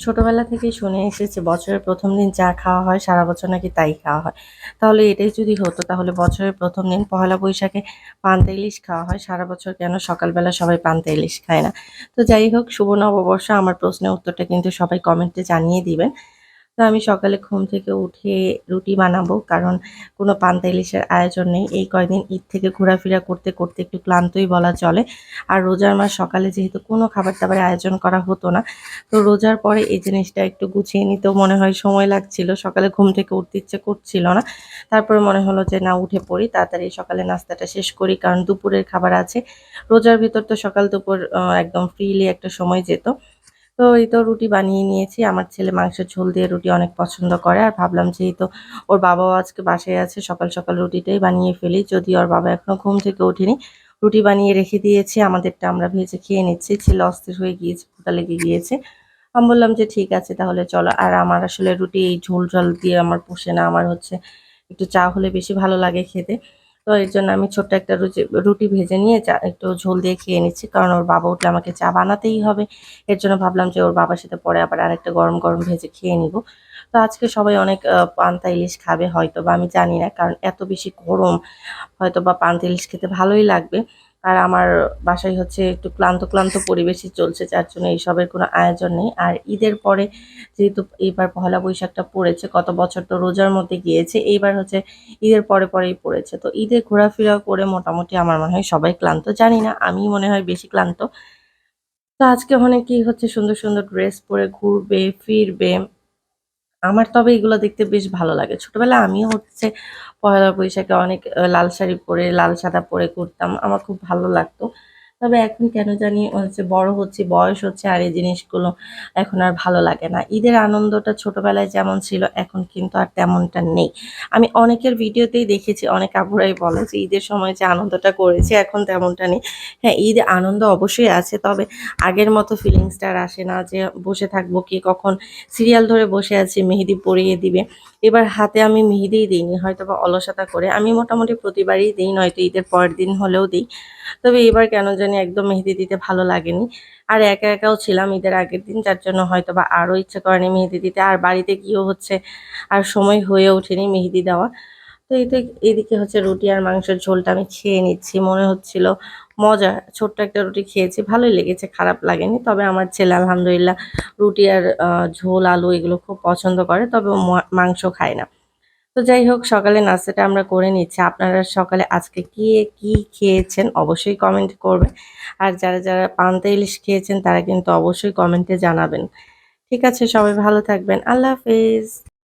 ছোটবেলা থেকে শুনে এসেছে, বছরের প্রথম দিন যা খাওয়া হয়, সারা বছর নাকি তাই খাওয়া হয়। তাহলে এটাই যদি হতো, তাহলে বছরের প্রথম দিন পহেলা বৈশাখে পান্তা ইলিশ খাওয়া হয়, সারা বছর কেন সকালবেলা সবাই পান্তা ইলিশ খায় না? তো যাই হোক, শুভ নববর্ষ। আমার প্রশ্নের উত্তরটা কিন্তু সবাই কমেন্টে জানিয়ে দিবেন। তো আমি সকালে ঘুম থেকে উঠে রুটি বানাবো, কারণ কোনো পান্তা ইলিশের আয়োজন নেই। এই কয়দিন ঈদ থেকে ঘোরাফেরা করতে করতে একটু ক্লান্তই বলা চলে। আর রোজার মাস সকালে যেহেতু কোনো খাবার দাবারের আয়োজন করা হতো না, তো রোজার পরে এই জিনিসটা একটু গুছিয়ে নিতেও মনে হয় সময় লাগছিল। সকালে ঘুম থেকে উঠতে ইচ্ছে করছিল না। তারপরে মনে হলো যে না, উঠে পড়ি, তাড়াতাড়ি সকালে নাস্তাটা শেষ করি, কারণ দুপুরের খাবার আছে। রোজার ভিতর তো সকাল দুপুর একদম ফ্রিলি একটা সময় যেত। তো এই তো রুটি বানিয়ে নিয়েছি। আমার ছেলে মাংসের ঝোল দিয়ে রুটি অনেক পছন্দ করে। আর ভাবলাম যে এই তো ওর বাবাও আজকে বাসায় আছে, সকাল সকাল রুটিটাই বানিয়ে ফেলি। যদি ওর বাবা এখনও ঘুম থেকে ওঠেনি। রুটি বানিয়ে রেখে দিয়েছি। আমাদেরটা আমরা ভেজে খেয়ে নিচ্ছি। ছেলে অস্থির হয়ে গিয়েছে ক্ষুধা লেগে গিয়েছে। আমি বললাম যে ঠিক আছে, তাহলে চলো। আর আমার আসলে রুটি এই ঝোল ঝোল দিয়ে আমার পোষে না। আমার হচ্ছে একটু চা হলে বেশি ভালো লাগে খেতে। তো এর জন্য আমি ছোট্ট একটা রুটি রুটি ভেজে নিয়ে চা, একটু ঝোল দিয়ে খেয়ে নিচ্ছি। কারণ ওর বাবা উঠলে আমাকে চা বানাতেই হবে। এর জন্য ভাবলাম যে ওর বাবার সাথে পরে আবার আরেকটা গরম গরম ভেজে খেয়ে নিব। তো আজকে সবাই অনেক পান্তা ইলিশ খাবে হয়তো বা আমি জানি না। কারণ এত বেশি গরম হয়তো বা পান্তা ইলিশ খেতে ভালোই লাগবে। আর আমার বাসায় হচ্ছে একটু ক্লান্ত ক্লান্ত পরিবেশই চলছে, যার জন্য এইসবের কোনো আয়োজন নেই। আর ঈদের পরে যেহেতু এইবার পহেলা বৈশাখটা পড়েছে, কত বছর তো রোজার মধ্যে গিয়েছে, এইবার হচ্ছে ঈদের পরে পরেই পড়েছে। তো ঈদে ঘোরাফেরা করে মোটামুটি আমার মনে হয় সবাই ক্লান্ত, জানি না আমি মনে হয় বেশি ক্লান্ত। তো আজকে অনেকেই হচ্ছে? সুন্দর সুন্দর ড্রেস পরে ঘুরবে, ফিরবে। আমার তবে এগুলো দেখতে বেশ ভালো লাগে। ছোটবেলা আমিও হচ্ছে পয়লা বৈশাখে অনেক লাল শাড়ি পরে, লাল সাদা পরে করতাম, আমার খুব ভালো লাগতো। তবে এখন কেন জানি হচ্ছে বড় হচ্ছে, বয়স হচ্ছে আর এই জিনিসগুলো এখন আর ভালো লাগে না। ঈদের আনন্দটা ছোটবেলায় যেমন ছিল, এখন কিন্তু আর তেমনটা নেই। আমি অনেকের ভিডিওতেই দেখেছি, অনেক আপুরাই বলে যে ঈদের সময় যে আনন্দটা করেছি, এখন তেমনটা নেই। হ্যাঁ ঈদ আনন্দ অবশ্যই আছে, তবে আগের মতো ফিলিংসটা আর আসে না যে বসে থাকব কি, কখন সিরিয়াল ধরে বসে আছি, মেহেদি পরিয়ে দিবে। এবার হাতে আমি মেহেদিই দিইনি হয়তো বা অলসতা করে। আমি মোটামুটি প্রতিবারই দিই, নয়তো ঈদের পরের দিন হলেও দিই। তবে এবার কেন জানি একদম মেহেদি দিতে ভালো লাগেনি। আর একা একাও ছিলাম ঈদের আগের দিন, যার জন্য হয়তো বা আরও ইচ্ছে করেনি মেহেদি দিতে। আর বাড়িতে গিয়েও হচ্ছে আর সময় হয়ে ওঠেনি মেহেদি দেওয়া। তো এই এদিকে হচ্ছে রুটি আর মাংসের ঝোলটা আমি খেয়ে নিচ্ছি, মনে হচ্ছিল মজা, ছোট্ট একটা রুটি খেয়েছি, ভালোই লেগেছে, খারাপ লাগেনি। তবে আমার ছেলে আলহামদুলিল্লাহ রুটি আর ঝোল, আলু এগুলো খুব পছন্দ করে, তবে মাংস খায় না। তো যাই হোক, সকালে নাস্তাটা আমরা করে নিচ্ছি। আপনারা সকালে আজকে কি কি খেয়েছেন অবশ্যই কমেন্ট করবে আর যারা যারা পান্তা ইলিশ খেয়েছেন তারা কিন্তু অবশ্যই কমেন্টে জানাবেন। ঠিক আছে, সবাই ভালো থাকবেন। আল্লাহ হাফেজ।